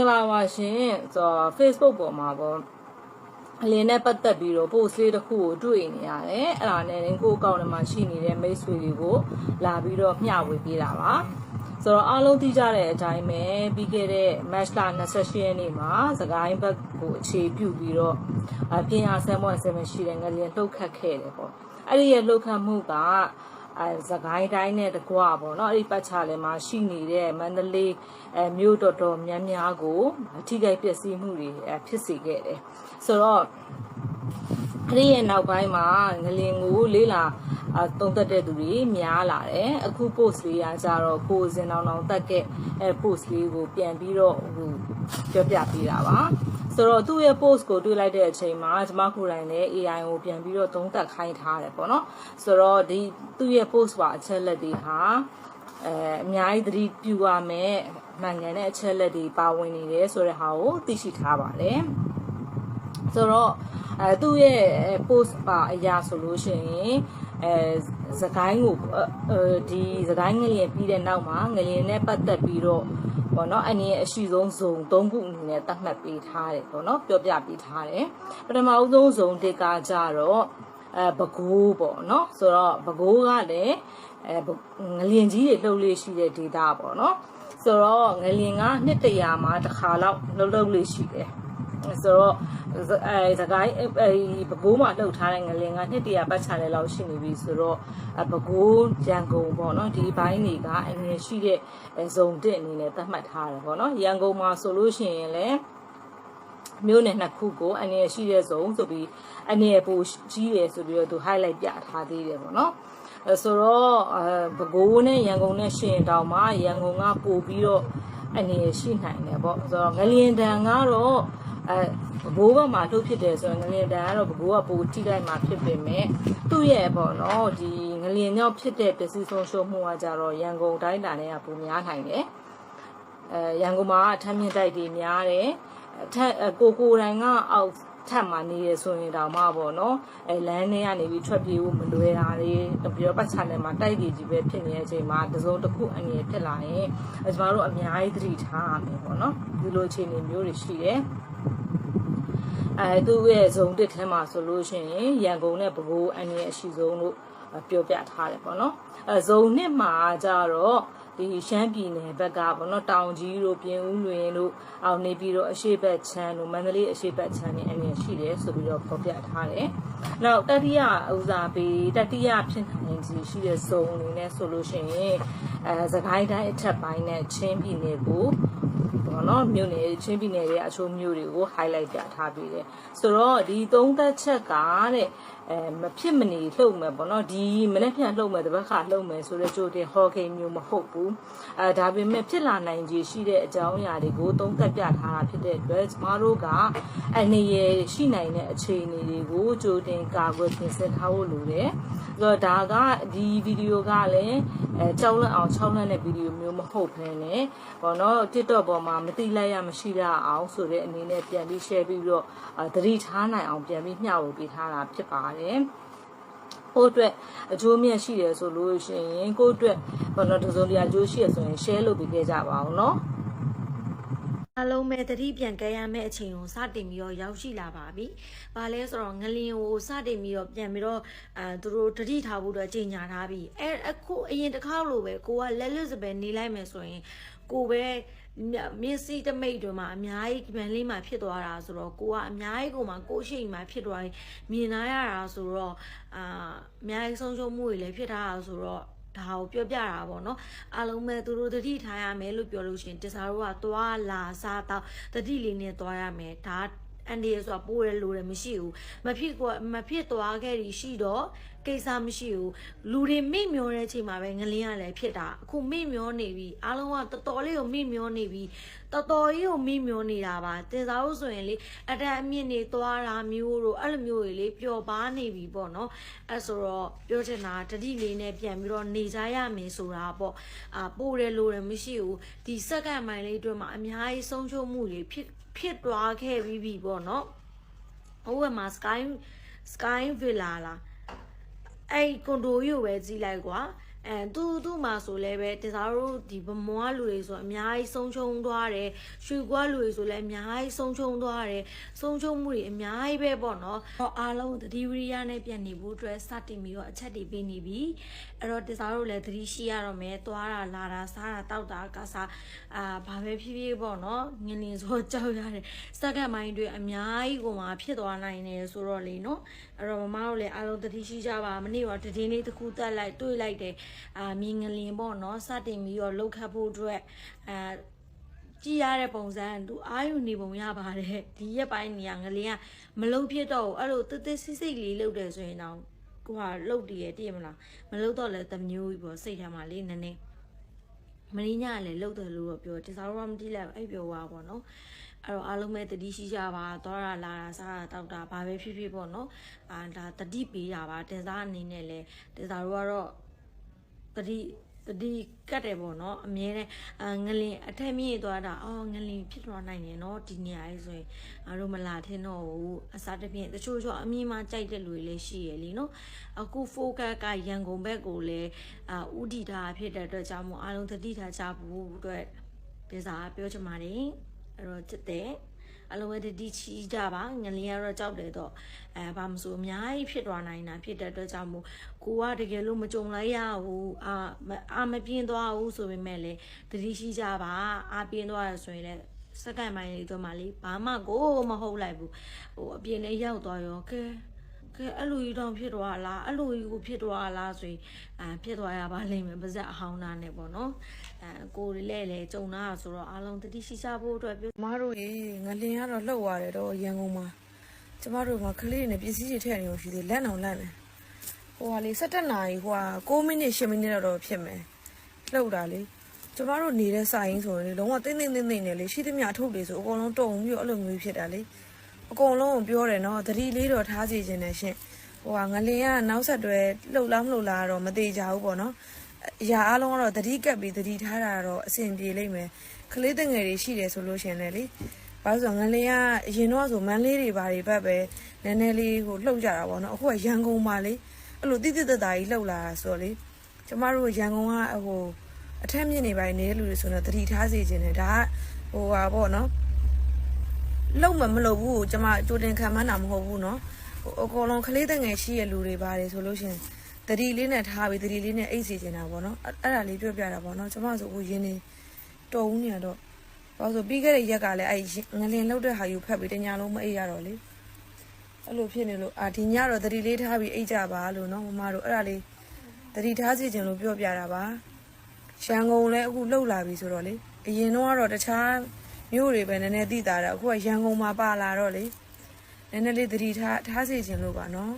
င်္ဂလာပါရှင်ဆိုတော့ Facebook ပေါ်မှာပေါ့အလင်းနဲ့ပတ်သက်ပြီးတော့ post လေးတစ်ခုကိုတွေ့နေရတယ်အဲ့ဒါနဲ့ကိုယ့်အကောင့်ထဲမှာရှိနေတဲ့မိတ်ဆွေတွေကိုလာပြီးတော့မျှဝေပေးတာပါဆိုတော့အားလုံးသိကြတဲ့အတိုင်းပဲပြီးခဲ့တဲ့ match လ28ရက်နေ့မှာစကိုင်းဘက်ကိုအခြေပြုပြီးတော့အပြင်အားဆမ်မွန်ဆမ်မရှိတဲ့ငလျင်လှုပ်ခတ်ခဲ့တယ်ပေါ့အဲ့ဒီရဲ့လှုပ်ခတ်မှုက အဲစကိုင်းတိုင်းနဲ့တကွာပေါ့နော်အဲ့ဒီပတ်ချာလဲမှာရှိနေတဲ့မန္တလေးအဲမြို့တော်တော်များများကိုထိခိုက်ပျက်စီးမှုတွေအဲဖြစ်စေခဲ့တယ်ဆိုတော့အဲ့ဒီရဲ့နောက်ပိုင်းမှာငလင်ကိုလေးလာအတုံးသက်တဲ့သူတွေများလာတယ်အခု post လေးကကြတော့ကိုစင်တောင်တောင်တက်ခဲ့အဲ post လေးကိုပြန်ပြီးတော့ဟိုပြောပြပေးတာပါ ဆိုတော့သူ့ရဲ့ post ကိုတွေ့လိုက်တဲ့အချိန်မှာကျမကိုယ်တိုင်လည်း AI ကိုပြန်ပြီးတော့သုံးသပ်ခိုင်းထားတယ်ပေါ့နော်ဆိုတော့ဒီသူ့ရဲ့ post ပါအချက်လက်တွေဟာအဲအများကြီးသတိပြုရမယ်မှန်ကန်တဲ့အချက်လက်တွေပါဝင်နေတယ်ဆိုတဲ့ဟာကိုသိရှိထားပါတယ်ဆိုတော့အဲသူ့ရဲ့ post ပါအရာဆိုလို့ရှိရင်အဲ စကိုင်းကိုအဲဒီစကိုင်းငလျင်ပြီးတဲ့နောက်မှာငလျင်နဲ့ပတ်သက်ပြီးတော့ပေါ့နော်အနေအရှိဆုံးဇုံ၃ခုအနေနဲ့သတ်မှတ်ပေးထားတယ်ပေါ့နော်ပြောပြပေးထားတယ်ပထမအဦးဆုံးဇုံတစ်ကကြတော့အဲဘကိုးပေါ့နော်ဆိုတော့ဘကိုးကလည်းအဲငလျင်ကြီးတွေလှုပ်လေးရှိတဲ့ဒေတာပေါ့နော်ဆိုတော့ငလျင်ကနှစ်တရာမှာတစ်ခါလောက်လှုပ်လှုပ်လေးရှိတယ်ဆိုတော့ အဲစကိုင်းအဲဘကိုးမှာလှုပ်ထားတဲ့ငလင်ကနှစ်တရာပတ်ချာလဲလောက်ရှိနေပြီဆိုတော့ဘကိုးရန်ကုန်ပေါ့နော်ဒီဘိုင်းတွေကအနေရှိတဲ့ဇုံတစ်အနေနဲ့သတ်မှတ်ထားတယ်ပေါ့နော်ရန်ကုန်မှာဆိုလို့ရှိရင်လည်းမြို့နယ်နှစ်ခုကိုအနေရှိတဲ့ဇုံဆိုပြီးအနေပိုကြီးတယ်ဆိုပြီးတော့သူ highlight ပြထားသေးတယ်ပေါ့နော်အဲဆိုတော့အဲပဲခူးနဲ့ရန်ကုန်နဲ့ရှင်တောင်မှာရန်ကုန်ကပို့ပြီးတော့အနေရှိနိုင်တယ်ပေါ့ဆိုတော့ငလျင်တန်ကတော့ အဲဘိုးဘက်မှာလှုပ်ဖြစ်တယ်ဆိုရင်ငလျင်တန်ကတော့ဘိုးကပိုထိလိုက်မှာဖြစ်ပေမဲ့သူ့ရဲ့ပေါ့နော်ဒီငလျင်ကြောင့်ဖြစ်တဲ့ပစ္စည်းဆုံးရှုံးမှုကကြတော့ရန်ကုန်တိုင်းတာနဲ့ကပိုများနိုင်တယ်အဲရန်ကုန်မှာထမ်းမြင့်တိုက်တွေများတယ်ထက်ကိုကိုတိုင်းကအောက်ထပ်မှာနေရဆိုရင်တောင်မှပေါ့နော်အဲလမ်းထဲကနေပြီးထွက်ပြေးဖို့မလွယ်တာတွေတပြောပတ်ချာနယ်မှာတိုက်တွေကြီးပဲဖြစ်နေတဲ့အချိန်မှာတစုံတစ်ခုအနေနဲ့ဖြစ်လာရင်ကျမတို့အများကြီးသတိထားရမယ်ပေါ့နော်ဒီလိုအခြေအနေမျိုးတွေရှိတယ် အဲသူ့ရဲ့ဇုံတစ်ထဲမှာဆိုလို့ရှိရင်ရန်ကုန်နဲ့ပဲခူးအနေနဲ့အရှိဆုံးလို့ပြောပြထားတယ်ပေါ့နော်အဲဇုံနှစ်မှာကြတော့ဒီရှမ်းပြည်နယ်ဘက်ကပေါ့နော်တောင်ကြီးတို့ပြင်ဦးလွင်တို့အောင်နေပြီးတော့အရှိဘက်ချမ်းတို့မန္တလေးအရှိဘက်ချမ်းနေအနေရှိတယ်ဆိုပြီးတော့ဖော်ပြထားတယ်။နောက်တတိယဦးစားပေးတတိယဖြစ်နိုင်ခြေရှိတဲ့ဇုံအနေနဲ့ဆိုလို့ရှိရင်အဲစကိုင်းတိုင်းအထက်ပိုင်းနဲ့ချင်းပြည်နယ်ကိုပေါ့ နော်မြို့နယ်ချင်းပြည်နယ်ရဲ့အချို့မြို့တွေကို highlight ပြထားပြီးတယ်ဆိုတော့ဒီသုံးသက်ချက်ကတဲ့ အဲမဖြစ်မနေလှုပ်မယ်ပေါ့နော်ဒီမနေ့ပြန်လှုပ်မယ်တပတ်ခါလှုပ်မယ်ဆိုတော့ကြိုတင်ဟော်ကိန်းမျိုးမဟုတ်ဘူးအဲဒါပေမဲ့ဖြစ်လာနိုင်ခြေရှိတဲ့အကြောင်းအရာတွေကိုသုံးသက်ပြထားတာဖြစ်တဲ့အတွက်ကျမတို့ကအနေရရှိနိုင်တဲ့အခြေအနေတွေကိုကြိုတင်ကာကွယ်ပြင်ဆင်ထားဖို့လိုတယ်ဆိုတော့ဒါကဒီဗီဒီယိုကလည်းအဲကြောက်လန့်အောင်6လန့်တဲ့ဗီဒီယိုမျိုးမဟုတ်ဘဲနဲ့ပေါ့နော် TikTok ပေါ်မှာမတိလိုက်ရမရှိရအောင်ဆိုတဲ့အနေနဲ့ပြန်ပြီး share ပြီးတော့သတိထားနိုင်အောင်ပြန်ပြီးမျှဝေပေးထားတာဖြစ်ပါတယ်ပါတယ်ကိုအတွက်အကျိုးမြတ်ရှိတယ်ဆိုလို့ရှိရင်ကိုအတွက်ဘာလို့တစုံတရာအကျိုးရှိရဆိုရင် share လုပ်ပေးခဲ့ကြပါအောင်နော်အလုံးမဲ့တတိပြန်ကဲရမယ့်အချိန်ကိုစတင်ပြီးတော့ရောက်ရှိလာပါပြီ။ဘာလဲဆိုတော့ငလင်ကိုစတင်ပြီးတော့ပြန်ပြီးတော့အဲသူတို့တတိထားဖို့အတွက်ကြီးညာထားပြီ။အဲအခုအရင်တစ်ခါလိုပဲကိုကလက်လွတ်စပယ်နေလိုက်မယ်ဆိုရင်ကိုပဲ မျက်စိတမိတ်တွေမှာအများကြီးပြန်လေးမှာဖြစ်သွားတာဆိုတော့ကိုကအများကြီးကိုမှကိုရှိမှဖြစ်သွားပြီးမြင်လာရတာဆိုတော့အာအများကြီးဆုံးရှုံးမှုတွေလည်းဖြစ်ထားတာဆိုတော့ဒါကိုပြောပြတာပေါ့နော်အားလုံးပဲသူတို့တတိထားရမယ်လို့ပြောလို့ရှိရင်တစားတို့ကသွားလာစားတော့တတိလေးနဲ့သွားရမယ်ဒါ အန်ဒီရဆိုတာပိုးရလို့လည်းမရှိဘူးမဖြစ်ကမဖြစ်သွားခဲ့ရရှိတော့ကိစ္စမရှိဘူးလူတွေမိမျောတဲ့အချိန်မှာပဲငလင်းရလည်းဖြစ်တာအခုမိမျောနေပြီအားလုံးကတော်တော်လေးကိုမိမျောနေပြီတော်တော်ကြီးကိုမိမျောနေတာပါတင်စားလို့ဆိုရင်လေအတက်အမြင့်နေသွားတာမျိုးတို့အဲ့လိုမျိုးတွေလေပျော်ပါနေပြီပေါ့နော်အဲ့ဆိုတော့ပြောချင်တာတတိလေးနဲ့ပြန်ပြီးတော့နေကြရမယ်ဆိုတာပေါ့အာပို့တယ်လို့လည်းမရှိဘူးဒီစက္ကန့်ပိုင်းလေးအတွင်းမှာအများကြီးဆုံးရှုံးမှုတွေဖြစ် ဖြစ်သွားခဲ့ပြီးပြီပေါ့နော်ဟိုဘက်မှာ sky sky villa လားအဲ့ကွန်ဒိုကြီးကိုပဲကြည့်လိုက်ကွာ အဲသူသူ့မှာဆိုလဲပဲတစားတို့ဒီဗမောကလူတွေဆိုအများကြီးဆုံးရှုံးသွားတယ်ရွှေကွာလူတွေဆိုလဲအများကြီးဆုံးရှုံးသွားတယ်ဆုံးရှုံးမှုတွေအများကြီးပဲပေါ့နော်ဟောအားလုံးသတိဝိရိယနဲ့ပြန်နေဖို့အတွက်စတင်ပြီးတော့အချက်တွေပေးနေပြီအဲ့တော့တစားတို့လည်းသတိရှိရတော့မယ်သွားတာလာတာစားတာတောက်တာကစားအာဘာပဲဖြစ်ဖြစ်ပေါ့နော်ငလင်ဆိုကြောက်ရတယ်စက္ကန့်ပိုင်းတွေအများကြီးကိုမှဖြစ်သွားနိုင်တယ်ဆိုတော့လေနော်အဲ့တော့မမတို့လည်းအားလုံးသတိရှိကြပါမနေ့ကတည်င်းလေးတစ်ခုတက်လိုက်တွေးလိုက်တယ်အာမြင်ငလင်ပေါ့နော်စတင်ပြီးတော့လောက်ခတ်ဖို့အတွက်အာကြည့်ရတဲ့ပုံစံသူအာယူနေပုံရပါတယ်ဒီရက်ပိုင်းနေရငလင်ကမလုံဖြစ်တော့ဘူးအဲ့လိုတစ်တစ်စိစိတ်လေးလုပ်တယ်ဆိုရင်တော့ကိုကလှုပ်တည်ရတည်မလားမလှုပ်တော့လဲတမျိုးကြီးပေါ့စိတ်ထဲမှာလေးနည်းနည်းမင်းညကလည်းလှုပ်တယ်လို့တော့ပြောတစားတော့မတိလိုက်ဘူးအဲ့ပြောပါပေါ့နော်အဲ့တော့အားလုံးပဲတတိရှိကြပါသွားတာလာတာစားတာတောက်တာဘာပဲဖြစ်ဖြစ်ပေါ့နော်အာဒါတတိပေးတာပါတင်စားအနေနဲ့လဲတင်စားတို့ကတော့ တတိတတိကတ်တယ်ပေါ့နော်အမြဲတမ်းအာငလင်အထက်မြင့်သွားတာအော်ငလင်ဖြစ်သွားနိုင်တယ်နော်ဒီနေရာလေးဆိုရင်အားတို့မလာထင်းတော့ဘူးအစားတစ်ဖြင့်တချို့ချို့အမြင်မှကြိုက်တဲ့လူတွေလည်းရှိရလीနော်အခု focus ကရန်ကုန်ဘက်ကိုလည်းအာဥတီတာဖြစ်တဲ့အတွက်ကြောင့်မို့အားလုံးတတိထားကြဖို့အတွက်ပြစားပြောချင်ပါတယ်အဲ့တော့ချစ်တယ် အလုံးဝတတိချီကြပါငလင်းကတော့ကြောက်တယ်တော့အဲဘာမဆိုအများကြီးဖြစ်သွားနိုင်တာဖြစ်တဲ့အတွက်ကြောင့်မို့ကိုကတကယ်လို့မကြုံလိုက်ရဘူးအာမအာမပြင်းသွားဘူးဆိုပေမဲ့လေတတိရှိကြပါအာပြင်းသွားရဆိုရင်လည်းစက္ကန့်ပိုင်းလေးတော့မှလေဘာမှကိုမဟုတ်လိုက်ဘူးဟိုအပြင်းလေးရောက်သွားရောကဲ ကဲအဲ့လိုကြီးတော့ဖြစ်သွားလားအဲ့လိုကြီးကိုဖြစ်သွားလားဆိုရင်အာဖြစ်သွားရပါလိမ့်မယ်ပါဇက်အဟောင်းသားနဲ့ပေါ့နော်အဲကိုယ်လည်းလေကြုံတာဆိုတော့အားလုံးတတိရှိကြဖို့အတွက်ပြောကျမတို့ရေငလင်ကတော့လှုပ်သွားတယ်တော့ရန်ကုန်မှာကျမတို့ကကလေးတွေနဲ့ပစ္စည်းတွေထည့်နေလို့ရှိသေးလက်အောင်လက်နေဟိုဟာလေ17နာရီဟိုဟာ6မိနစ်10မိနစ်တော့ဖြစ်မယ်လှုပ်တာလေကျမတို့နေတဲ့စာရင်းဆိုရင်လေလုံးဝတင်းတင်းတင်းတင်းနဲ့လေရှိသမျှအထုပ်တွေဆိုအကုန်လုံးတုံပြီးတော့အဲ့လိုမျိုးဖြစ်တာလေ အကုန်လုံးကိုပြောတယ်နော်သတိလေးတော့ထားစီခြင်းနဲ့ရှင်ဟိုဟာငလင်ကနောက်ဆက်တွဲလှုပ်လားမလှုပ်လားတော့မသေးကြဘူးပေါ့နော်အရာအလုံးကတော့သတိကပ်ပြီးသတိထားတာတော့အဆင်ပြေလိမ့်မယ်ကလေးတငယ်တွေရှိတယ်ဆိုလို့ရှရင်လေလေဘာလို့ဆိုငလင်းကအရင်တော့ဆိုမန်းလေးတွေဘာတွေဘက်ပဲနည်းနည်းလေးဟိုလှုပ်ကြတာပေါ့နော်အခုကရန်ကုန်မှာလေအဲ့လိုတိတိတတ်တာကြီးလှုပ်လာတာဆိုတော့လေကျမတို့ရန်ကုန်ကဟိုအထက်မြင့်နေပိုင်းနေတဲ့လူတွေဆိုတော့သတိထားစေခြင်းနဲ့ဒါကဟိုဟာပေါ့နော် လှုပ်မမလှုပ်ဘူးကျမကြိုတင်ခံမှန်းတာမဟုတ်ဘူးနော်ဟိုအကုန်လုံးကလေးတငယ်ရှိရလူတွေပါတယ်ဆိုလို့ရှရင်တတိလေးနဲ့ထားပြီးတတိလေးနဲ့အိတ်စီချင်တာပေါ့နော်အဲ့အဲ့ဒါလေးပြောပြတာပေါ့နော်ကျွန်မဆိုအခုရင်းနေတော်ဦးနေတော့ဘာလို့ဆိုပြီးခဲ့တဲ့ရက်ကလည်းအဲ့ငလင်လောက်တဲ့ဟာယူဖက်ပြီးတညာလုံးမအိတ်ရတော့လေအဲ့လိုဖြစ်နေလို့အာဒီညတော့တတိလေးထားပြီးအိတ်ကြပါလို့နော်မမတို့အဲ့ဒါလေးတတိထားစီခြင်းလို့ပြောပြတာပါရန်ကုန်လည်းအခုလှုပ်လာပြီဆိုတော့လေအရင်တော့ကတော့တခြား မြို့တွေပဲနည်းနည်းသိတာတော့အခုကရန်ကုန်မှာပါလာတော့လေနည်းနည်းလေးတတိထားထားစီခြင်းလို့ပါနော်